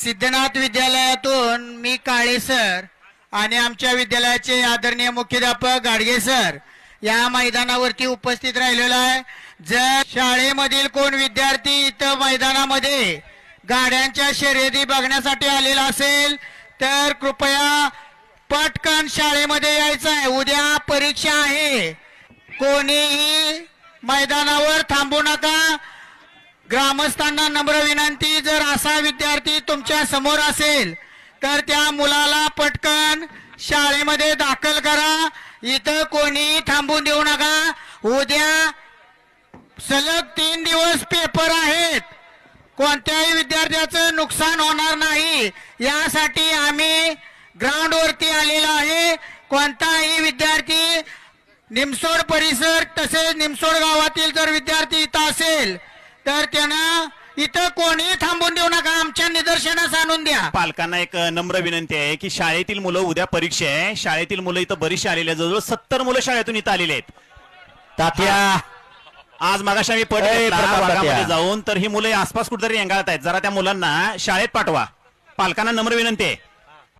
सिद्धनाथ विद्यालयातून मी काळे sir आणि आमच्या विद्यालयाचे आदरणीय मुख्याध्यापक गाडगे सर या मैदानावरती उपस्थित राहिलेलो आहे. जर शाळेमधील कोण विद्यार्थी इथं मैदानामध्ये गाड्यांच्या शर्यती बघण्यासाठी आलेला असेल तर कृपया पटकन शाळेमध्ये यायचं आहे. उद्या परीक्षा आहे. कोणीही मैदानावर थांबू नका. ग्रामस्थांना नम्र विनंती जर असा विद्यार्थी तुमच्यासमोर असेल तर त्या मुलाला पटकन शाळेमध्ये दाखल करा. इथं कोणी थांबून देऊ नका. उद्या सलग तीन दिवस पेपर आहेत. कोणत्याही विद्यार्थ्याचं नुकसान होणार नाही. यासाठी आम्ही ग्राउंडवरती आलेलो आहे. कोणताही विद्यार्थी निमसोड परिसर तसेच निमसोड गावातील जर विद्यार्थी इथं असेल तर त्यानं इथं कोणी थांबून देऊ नका. आमच्या निदर्शनास आणून द्या. पालकांना एक नम्र विनंती आहे की शाळेतील मुलं उद्या परीक्षा आहे. शाळेतील मुलं इथं बरीचशी आलेली आहेत. जवळजवळ सत्तर मुलं शाळेतून इथं आलेली आहेत. तात्या. आज मागाशी आम्ही पट ए, घेतला. प्रताप भागामध्ये तात्या. जाऊन तर ही मुलं आसपास कुठेतरी रेंगाळत आहेत. जरा त्या मुलांना शाळेत पाठवा. पालकांना नम्र विनंती आहे.